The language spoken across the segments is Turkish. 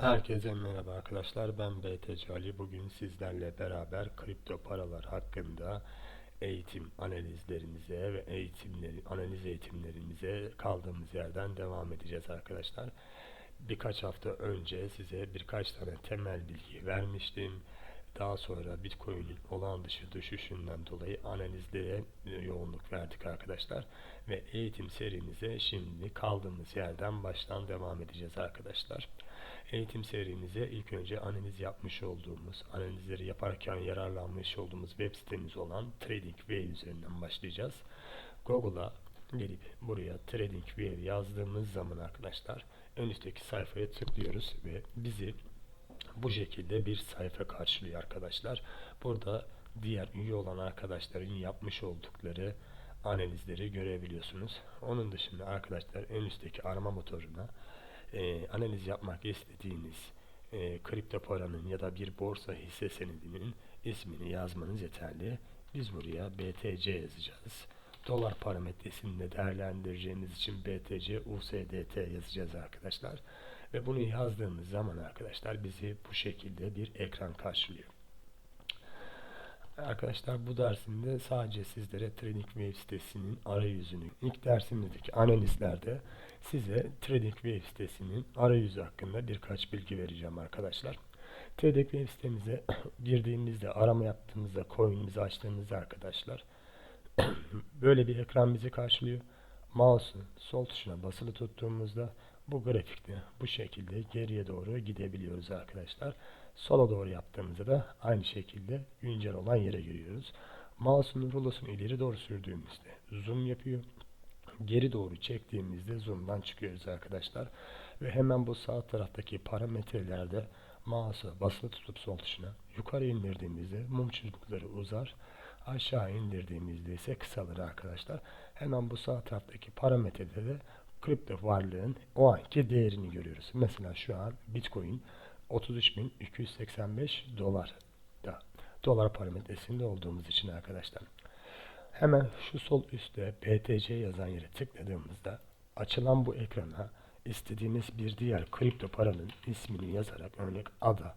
Herkese merhaba arkadaşlar. Ben BTC Ali. Bugün sizlerle beraber kripto paralar hakkında eğitim analizlerimize ve eğitimleri, analiz eğitimlerimize kaldığımız yerden devam edeceğiz arkadaşlar. Birkaç hafta önce size birkaç tane temel bilgi vermiştim. Daha sonra Bitcoin'in olağan dışı düşüşünden dolayı analizlere yoğunluk verdik arkadaşlar. Ve eğitim serimize şimdi kaldığımız yerden baştan devam edeceğiz arkadaşlar. Eğitim serimize ilk önce analiz yapmış olduğumuz, analizleri yaparken yararlanmış olduğumuz web sitemiz olan TradingView üzerinden başlayacağız. Google'a gelip buraya TradingView yazdığımız zaman arkadaşlar en üstteki sayfaya tıklıyoruz ve bizi bu şekilde bir sayfa karşılıyor arkadaşlar. Burada diğer üye olan arkadaşların yapmış oldukları analizleri görebiliyorsunuz. Onun dışında arkadaşlar en üstteki arama motoruna e, analiz yapmak istediğiniz e, kripto paranın ya da bir borsa hisse senedinin ismini yazmanız yeterli. Biz buraya BTC yazacağız. Dolar parametresini de değerlendireceğimiz için BTC USDT yazacağız arkadaşlar. Ve bunu yazdığımız zaman arkadaşlar bizi bu şekilde bir ekran karşılıyor. Arkadaşlar bu dersimde sadece sizlere TradingView sitesinin arayüzünü, ilk dersimdeki analizlerde size TradingView sitesinin arayüzü hakkında birkaç bilgi vereceğim arkadaşlar. TradingView sitemize girdiğimizde, arama yaptığımızda, coin'imizi açtığımızda arkadaşlar böyle bir ekran bizi karşılıyor. Mouse'un sol tuşuna basılı tuttuğumuzda bu grafikte bu şekilde geriye doğru gidebiliyoruz arkadaşlar. Sola doğru yaptığımızda da aynı şekilde güncel olan yere giriyoruz. Mouse'un rulosunu ileri doğru sürdüğümüzde zoom yapıyor. Geri doğru çektiğimizde zoom'dan çıkıyoruz arkadaşlar. Ve hemen bu sağ taraftaki parametrelerde mouse'u basılı tutup sol tuşuna yukarı indirdiğimizde mum çubukları uzar. Aşağı indirdiğimizde ise kısalır arkadaşlar. Hemen bu sağ taraftaki parametrede de kripto varlığın o anki değerini görüyoruz. Mesela şu an Bitcoin 33.285 dolar da dolar parametresinde olduğumuz için arkadaşlar. Hemen şu sol üstte BTC yazan yere tıkladığımızda açılan bu ekrana istediğimiz bir diğer kripto paranın ismini yazarak örnek ADA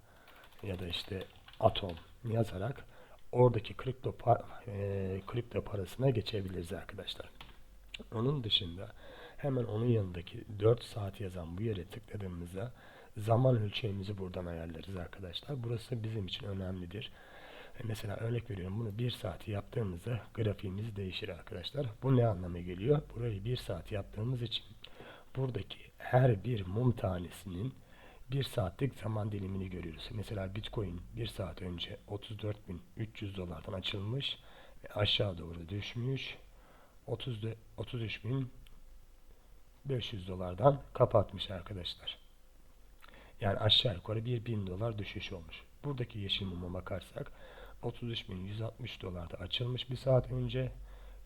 ya da işte Atom yazarak oradaki kripto, par e, kripto parasına geçebiliriz arkadaşlar. Onun dışında hemen onun yanındaki 4 saat yazan bu yere tıkladığımızda zaman ölçeğimizi buradan ayarlarız arkadaşlar. Burası bizim için önemlidir. E, mesela örnek veriyorum bunu 1 saat yaptığımızda grafiğimiz değişir arkadaşlar. Bu ne anlama geliyor? Burayı 1 saat yaptığımız için buradaki her bir mum tanesinin 1 saatlik zaman dilimini görüyoruz. Mesela Bitcoin 1 saat önce 34.300 dolardan açılmış ve aşağı doğru düşmüş. 33.500 dolardan kapatmış arkadaşlar. Yani aşağı yukarı bir bin dolar düşüş olmuş. Buradaki yeşil muma bakarsak 33.160 dolarda açılmış bir saat önce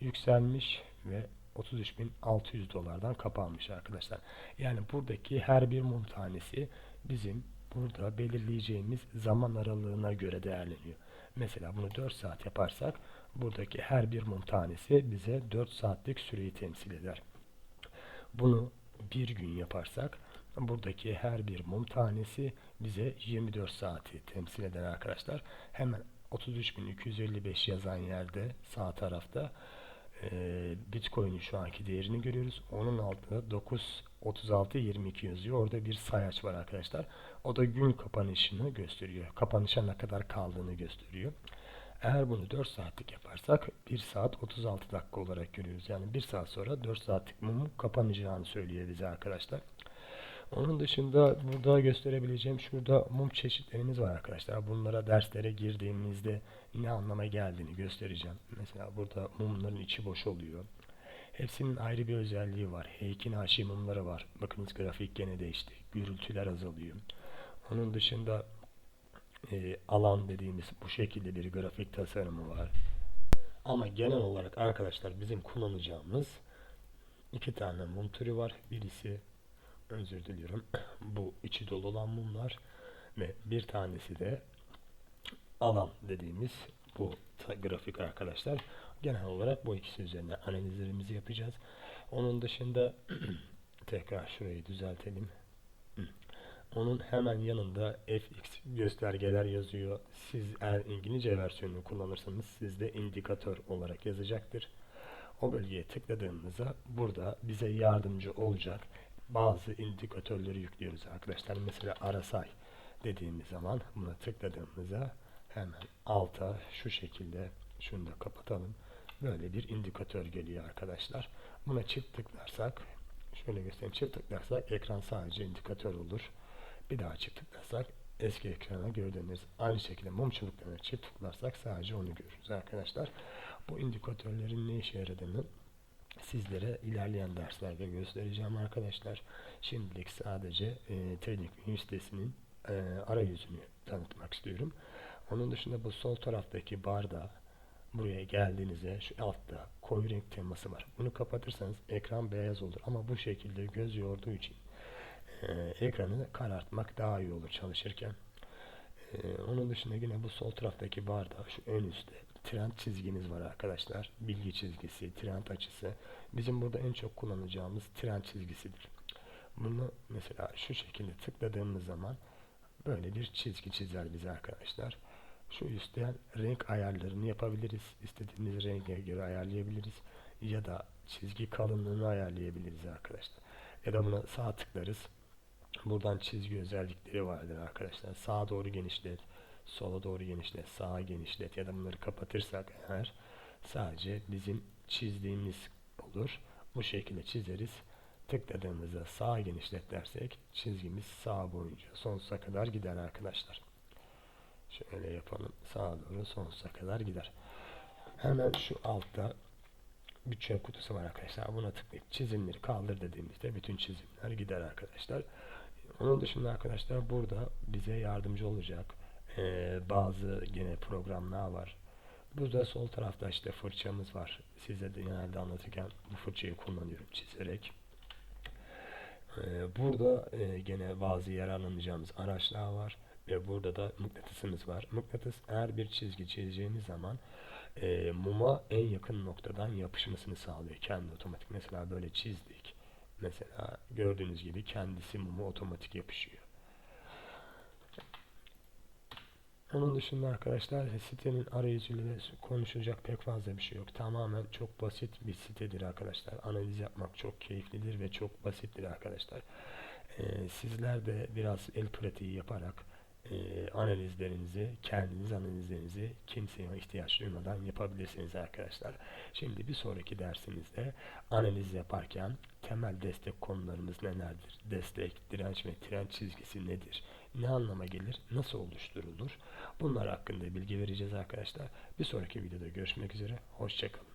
yükselmiş ve 33.600 dolardan kapanmış arkadaşlar. Yani buradaki her bir mum tanesi bizim burada belirleyeceğimiz zaman aralığına göre değerleniyor. Mesela bunu 4 saat yaparsak buradaki her bir mum tanesi bize 4 saatlik süreyi temsil eder. Bunu bir gün yaparsak buradaki her bir mum tanesi bize 24 saati temsil eder arkadaşlar. Hemen 33.255 yazan yerde sağ tarafta e, Bitcoin'in şu anki değerini görüyoruz. Onun altında 9 36 22 yazıyor. Orada bir sayaç var arkadaşlar. O da gün kapanışını gösteriyor. Kapanışa ne kadar kaldığını gösteriyor. Eğer bunu 4 saatlik yaparsak 1 saat 36 dakika olarak görüyoruz. Yani 1 saat sonra 4 saatlik mumun kapanacağını söylüyor bize arkadaşlar. Onun dışında burada gösterebileceğim şurada mum çeşitlerimiz var arkadaşlar. Bunlara derslere girdiğimizde ne anlama geldiğini göstereceğim. Mesela burada mumların içi boş oluyor. Hepsinin ayrı bir özelliği var. Heikin haşi mumları var. Bakınız grafik gene değişti. Gürültüler azalıyor. Onun dışında e, alan dediğimiz bu şekilde bir grafik tasarımı var. Ama genel olarak arkadaşlar bizim kullanacağımız iki tane mum türü var. Birisi özür diliyorum. Bu içi dolu olan mumlar ve bir tanesi de alan dediğimiz bu grafik arkadaşlar. Genel olarak bu ikisi üzerine analizlerimizi yapacağız. Onun dışında tekrar şurayı düzeltelim. Onun hemen yanında fx göstergeler yazıyor. Siz eğer İngilizce versiyonunu kullanırsanız sizde indikatör olarak yazacaktır. O bölgeye tıkladığımızda burada bize yardımcı olacak bazı indikatörleri yüklüyoruz arkadaşlar. Mesela arasay dediğimiz zaman buna tıkladığımızda hemen alta şu şekilde şunu da kapatalım. Böyle bir indikatör geliyor arkadaşlar. Buna çift tıklarsak şöyle göstereyim. Çift tıklarsak ekran sadece indikatör olur. Bir daha çift tıklarsak eski ekrana geri döneriz. Aynı şekilde mum çubuklarına çift tıklarsak sadece onu görürüz arkadaşlar. Bu indikatörlerin ne işe yaradığını sizlere ilerleyen derslerde göstereceğim arkadaşlar. Şimdilik sadece e, TradingView sitesinin e, arayüzünü tanıtmak istiyorum. Onun dışında bu sol taraftaki barda buraya geldiğinizde şu altta koyu renk teması var. Bunu kapatırsanız ekran beyaz olur ama bu şekilde göz yorduğu için e, karartmak daha iyi olur çalışırken. E, onun dışında yine bu sol taraftaki barda şu ön üstte trend çizginiz var arkadaşlar. Bilgi çizgisi, trend açısı. Bizim burada en çok kullanacağımız trend çizgisidir. Bunu mesela şu şekilde tıkladığımız zaman böyle bir çizgi çizer bize arkadaşlar. Şu üstten renk ayarlarını yapabiliriz. İstediğimiz renge göre ayarlayabiliriz. Ya da çizgi kalınlığını ayarlayabiliriz arkadaşlar. Ya da buna sağ tıklarız. Buradan çizgi özellikleri vardır arkadaşlar. Sağa doğru genişlet, sola doğru genişlet, sağa genişlet ya da bunları kapatırsak eğer sadece bizim çizdiğimiz olur. Bu şekilde çizeriz. Tıkladığımızda sağa genişlet dersek çizgimiz sağ boyunca sonsuza kadar gider arkadaşlar. Şöyle yapalım. Sağa doğru sonsuza kadar gider. Hemen şu altta bütçe kutusu var arkadaşlar. Buna tıklayıp çizimleri kaldır dediğimizde bütün çizimler gider arkadaşlar. Onun dışında arkadaşlar burada bize yardımcı olacak ee, bazı gene programlar var. Burada sol tarafta işte fırçamız var. Size de genelde anlatırken bu fırçayı kullanıyorum çizerek. Ee, burada e, gene bazı yararlanacağımız araçlar var. Ve burada da mıknatısımız var. Mıknatıs eğer bir çizgi çizeceğiniz zaman e, muma en yakın noktadan yapışmasını sağlıyor. Kendi otomatik. Mesela böyle çizdik. Mesela gördüğünüz gibi kendisi muma otomatik yapışıyor. Onun dışında arkadaşlar sitenin arayüzüyle konuşacak pek fazla bir şey yok. Tamamen çok basit bir sitedir arkadaşlar. Analiz yapmak çok keyiflidir ve çok basittir arkadaşlar. Ee, sizler de biraz el pratiği yaparak e, analizlerinizi, kendiniz analizlerinizi kimseye ihtiyaç duymadan yapabilirsiniz arkadaşlar. Şimdi bir sonraki dersimizde analiz yaparken temel destek konularımız nelerdir? Destek, direnç ve trend çizgisi nedir? Ne anlama gelir? Nasıl oluşturulur? Bunlar hakkında bilgi vereceğiz arkadaşlar. Bir sonraki videoda görüşmek üzere. Hoşçakalın.